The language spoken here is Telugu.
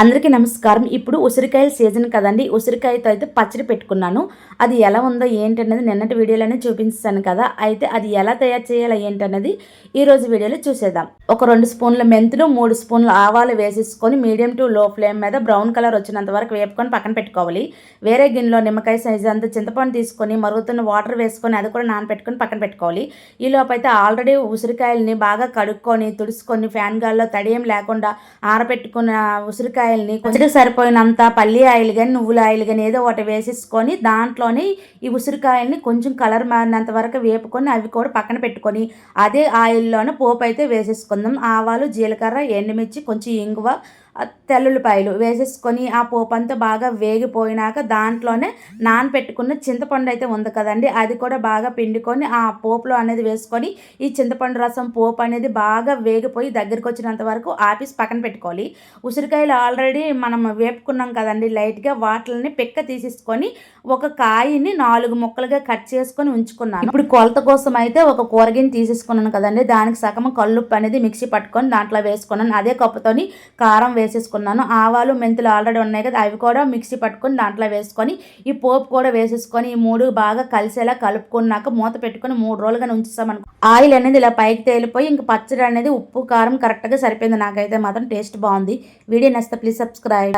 అందరికీ నమస్కారం. ఇప్పుడు ఉసిరికాయల సీజన్ కదండి. ఉసిరికాయతో అయితే పచ్చడి పెట్టుకున్నాను. అది ఎలా ఉందో ఏంటనేది నిన్నటి వీడియోలోనే చూపించాను కదా. అయితే అది ఎలా తయారు చేయాలో ఏంటన్నది ఈ రోజు వీడియోలో చూసేద్దాం. ఒక రెండు స్పూన్ల మెంతులు మూడు స్పూన్ల ఆవాలు వేసేసుకొని మీడియం టు లో ఫ్లేమ్ మీద బ్రౌన్ కలర్ వచ్చినంత వరకు వేపుకొని పక్కన పెట్టుకోవాలి. వేరే గిన్నెలో నిమ్మకాయ సైజు అంత చింతపండు తీసుకొని మరుగుతున్న వాటర్ వేసుకొని అది కూడా నానపెట్టుకొని పక్కన పెట్టుకోవాలి. ఈ లోపు అయితే ఆల్రెడీ ఉసిరికాయలని బాగా కడుక్కొని తుడుచుకొని ఫ్యాన్ గాల్లో తడియం లేకుండా ఆరబెట్టుకున్న ఉసిరికాయల్ని కొంచెం సరిపోయినంత పల్లి ఆయిల్ కానీ నువ్వుల ఆయిల్ కానీ ఏదో ఒకటి వేసేసుకొని దాంట్లోనే ఈ ఉసిరికాయల్ని కొంచెం కలర్ మారినంత వరకు వేపుకొని అవి కూడా పక్కన పెట్టుకొని అదే ఆయిల్లోనే పోపు అయితే వేసేసుకుందాం. ఆవాలు జీలకర్ర ఎండుమిర్చి కొంచెం ఇంగువ తెల్లుల్లిపాయలు వేసేసుకొని ఆ పోపు అంతా బాగా వేగిపోయినాక దాంట్లోనే నానపెట్టుకున్న చింతపండు అయితే ఉంది కదండి. అది కూడా బాగా పిండుకొని ఆ పోపులో అనేది వేసుకొని ఈ చింతపండు రసం పోపు అనేది బాగా వేగిపోయి దగ్గరికి వచ్చినంత వరకు ఆపేసి పక్కన పెట్టుకోవాలి. ఉసిరికాయలు ఆల్రెడీ మనం వేపుకున్నాం కదండి. లైట్గా వాటిని పిక్క తీసేసుకొని ఒక కాయని నాలుగు ముక్కలుగా కట్ చేసుకొని ఉంచుకున్నాను. ఇప్పుడు కొలత కోసం అయితే ఒక కూరగిని తీసేసుకున్నాను కదండి. దానికి సగం కల్లుప్పు అనేది మిక్సీ పట్టుకొని దాంట్లో వేసుకున్నాను. అదే కప్పుతోని కారం వేసేసుకున్నాను. ఆవాలు మెంతులు ఆల్రెడీ ఉన్నాయి కదా అవి కూడా మిక్సీ పట్టుకొని దాంట్లో వేసుకొని ఈ పోపు కూడా వేసేసుకొని ఈ మూడు బాగా కలిసేలా కలుపుకున్నాక మూత పెట్టుకొని మూడు రోజులుగా ఉంచుతామనుకో ఆయిల్ అనేది ఇలా పైకి తేలిపోయి ఇంక పచ్చడి అనేది ఉప్పు కారం కరెక్ట్గా సరిపోయింది. నాకైతే మాత్రం టేస్ట్ బాగుంది. వీడియో నచ్చితే ప్లీజ్ సబ్స్క్రైబ్.